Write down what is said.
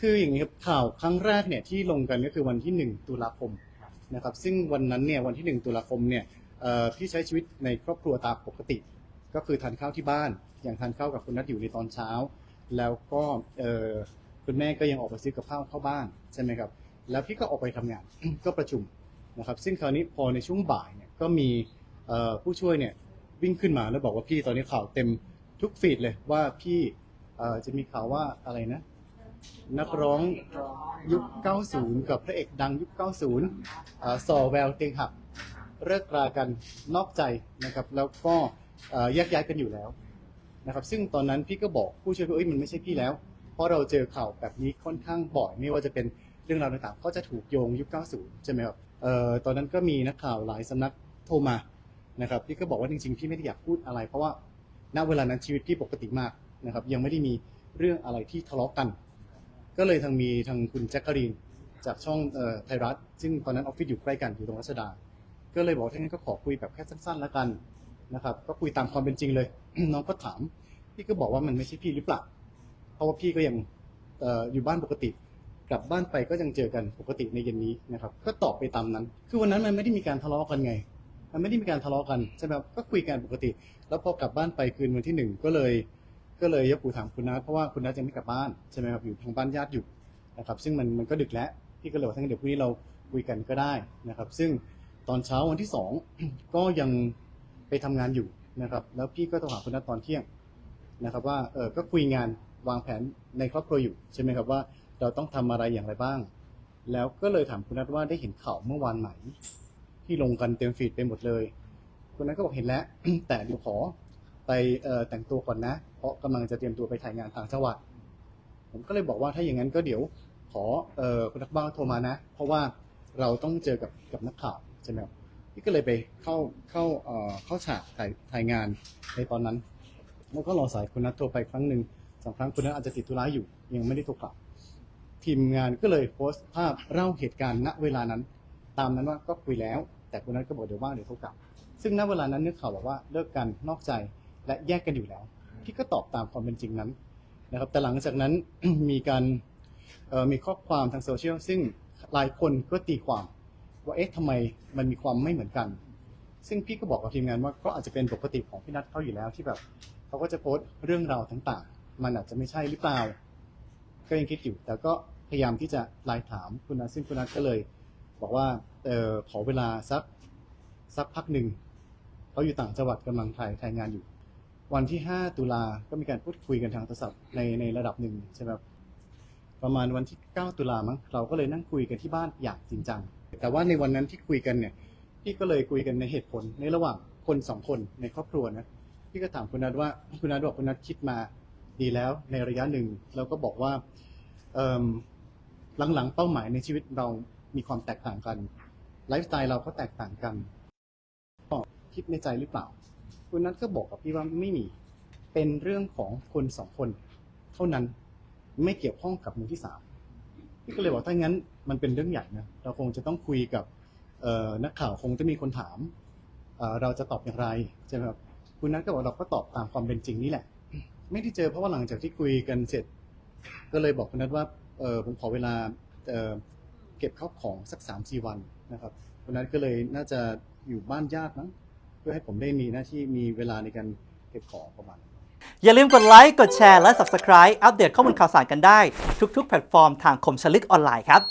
คืออย่างนี้ครับข่าวครั้งแรกเนี่ยที่ลงกันก็คือวันที่ 1 ตุลาคมนะครับซึ่งวันนั้นเนี่ยวันที่ 1 ตุลาคมเนี่ยพี่ใช้ชีวิตในครอบครัวตามปกติ ก็คือทานข้าวที่บ้าน อย่างทานข้าวกับคุณนัทอยู่ในตอนเช้า แล้วก็คุณแม่ก็ยังออกไปซื้อกับข้าวเข้าบ้านใช่ไหมครับแล้วพี่ก็ออกไปทำงานก็ประชุมนะครับซึ่งคราวนี้พอในช่วงบ่ายเนี่ยก็มีผู้ช่วยเนี่ยวิ่งขึ้นมาแล้วบอกว่าพี่ตอนนี้ข่าวเต็มทุกฟีดเลยว่าพี่จะมีข่าวว่าอะไรนะ นักร้องยุค 90 กับพระเอกดังยุค 90อ่าสอแววเตียงหักเลิกรากันนอกใจนะครับ แล้วก็เอ่อแยกย้ายกันอยู่แล้วนะครับ ซึ่งตอนนั้นพี่ก็บอกผู้ช่วยว่าเอ้ยมันไม่ใช่พี่แล้ว เพราะเราเจอข่าวแบบนี้ค่อนข้างบ่อยไม่ว่าจะเป็นเรื่องราวต่างๆ ก็จะถูกโยงยุค 90 ใช่ไหมครับเอ่อตอนนั้นก็มีนักข่าวหลายสำนักโทรมานะครับพี่ก็บอกว่าจริงๆพี่ไม่ได้อยากพูดอะไร เพราะว่าณเวลานั้นชีวิตพี่ปกติมากนะครับ ยังไม่ได้มีเรื่องอะไรที่ทะเลาะกัน ก็เลยทางมีทางคุณแจ็คกะรีนจากช่องไทยรัฐ ซึ่งตอนนั้นออฟฟิศอยู่ใกล้กันอยู่ตรงรัชดา ก็เลยบอกถ้างั้นก็ขอคุยแบบแค่สั้นๆแล้วกันนะครับ ก็คุยตามความเป็นจริงเลย น้องก็ถาม พี่ก็บอกว่ามันไม่ใช่พี่หรือเปล่า เพราะว่าพี่ก็ยังอออยู่บ้านปกติ กลับบ้านไปก็ยังเจอกันปกติในเย็นนี้นะครับ ก็ตอบไปตามนั้น คือวันนั้นมันไม่ได้มีการทะเลาะกันไง มันไม่ได้มีการทะเลาะกันใช่ไหมครับก็คุยกันปกติ แล้วพอกลับบ้านไปคืนวันที่หนึ่งก็เลย ก็เลยยกหูถามคุณนัทเพราะว่าคุณนัทยังไม่กลับบ้านใช่ไหมครับอยู่ทางบ้านญาติอยู่นะครับซึ่งมันมันก็ดึกแล้วพี่ก็เลยว่าทั้างนเดี๋ยวพรุ่งนี้เราคุยกันก็ได้นะครับ ซึ่งตอนเช้าวันที่สองก็ยังไปทำงานอยู่นะครับ แล้วพี่ก็โทรหาคุณนัทตอนเที่ยงนะครับ ว่าเออก็คุยงานวางแผนในครอบครัวอยู่ใช่ไหมครับว่าเราต้องทำอะไรอย่างไรบ้าง แล้วก็เลยถามคุณนัทว่าได้เห็นข่าวเมื่อวานไหมที่ลงกันเต็มฟีดไปหมดเลยคุณนัทก็บอกเห็นแล้ว แต่เดี๋ยวขอ ไปเอ่อแต่งตัวก่อนนะ เพราะกำลังจะเตรียมตัวไปถ่ายงานต่างจังหวัด ผมก็เลยบอกว่าถ้าอย่างนั้นก็เดี๋ยวขอเอ่อคุณนักบ้างโทรมานะ เพราะว่าเราต้องเจอกับกับนักข่าวใช่ไหมครับพี่ก็เลยไปเข้าเข้าเอ่อเข้าฉากถ่ายถ่ายงานในตอนนั้น แล้วก็รอสายคุณนัทโทรไปครั้งหนึ่งสองครั้งคุณนัทอาจจะติดธุระอยู่ ยังไม่ได้โทรกลับทีมงานก็เลยโพสต์ภาพเล่าเหตุการณ์ณเวลานั้น ตามนั้นว่าก็คุยแล้ว แต่คุณนัทก็บอกเดี๋ยวว่างเดี๋ยวโทรกลับ ซึ่งณเวลานั้นเนื้อข่าวบอกว่าเลิกกันนอกใจ และแยกกันอยู่แล้ว พี่ก็ตอบตามความเป็นจริงนั้นนะครับ แต่หลังจากนั้น มีการเอ่อมีข้อความทางโซเชียลซึ่งหลายคนก็ตีความว่าเอ๊ะทำไมมันมีความไม่เหมือนกัน ซึ่งพี่ก็บอกกับทีมงานว่าก็อาจจะเป็นปกติของพี่นัทเขาอยู่แล้วที่แบบเขาก็จะโพสต์เรื่องราวต่างๆ มันอาจจะไม่ใช่หรือเปล่า ก็ยังคิดอยู่ แต่ก็พยายามที่จะไลน์ถามคุณนัทซึ่งคุณนัทก็เลย บอกว่าเออขอเวลาสักสักพักหนึ่งเขาอยู่ต่างจังหวัดกำลังถ่ายถ่ายงานอยู่ วันที่ 5 ตุลาก็มีการพูดคุยกันทางโทรศัพท์ในในระดับหนึ่งใช่ไหมครับประมาณวันที่ 9 ตุลามั้งเราก็เลยนั่งคุยกันที่บ้านอย่างจริงจัง แต่ว่าในวันนั้นที่คุยกันเนี่ยพี่ก็เลยคุยกันในเหตุผลในระหว่างคนสองคนในครอบครัวนะพี่ก็ถามคุณนัทว่าคุณนัทบอกคุณนัทคิดมาดีแล้วในระยะหนึ่งแล้วก็บอกว่าหลังๆเป้าหมายในชีวิตเรามีความแตกต่างกันไลฟ์สไตล์เราก็แตกต่างกันก็คิดในใจหรือเปล่า คุณนัทก็บอกกับพี่ว่าไม่มี เป็นเรื่องของคนสองคน เท่านั้นไม่เกี่ยวข้องกับมือที่สามพี่ก็เลยบอกถ้างั้นมันเป็นเรื่องใหญ่นะเราคงจะต้องคุยกับนักข่าวคงจะมีคนถามเเราจะตอบอย่างไรใช่ไหมครับคุณนัทก็บอกเราก็ตอบตามความเป็นจริงนี่แหละ ไม่ได้เจอเพราะว่าหลังจากที่คุยกันเสร็จ ก็เลยบอกคุณนัทว่าผมขอเวลาเเก็บข้าวของสักสามสี่วันนะครับคุณนัทก็เลยน่าจะอยู่บ้านญาติมั้ง พื่อให้ผมได้มีหน้าที่มีเวลาในการเก็บของประมาณนั้น อย่าลืมกดไลค์ กดแชร์ และ Subscribe อัปเดตข้อมูลข่าวสารกันได้ ทุกๆ แพลตฟอร์มทางคมชลึกออนไลน์ครับ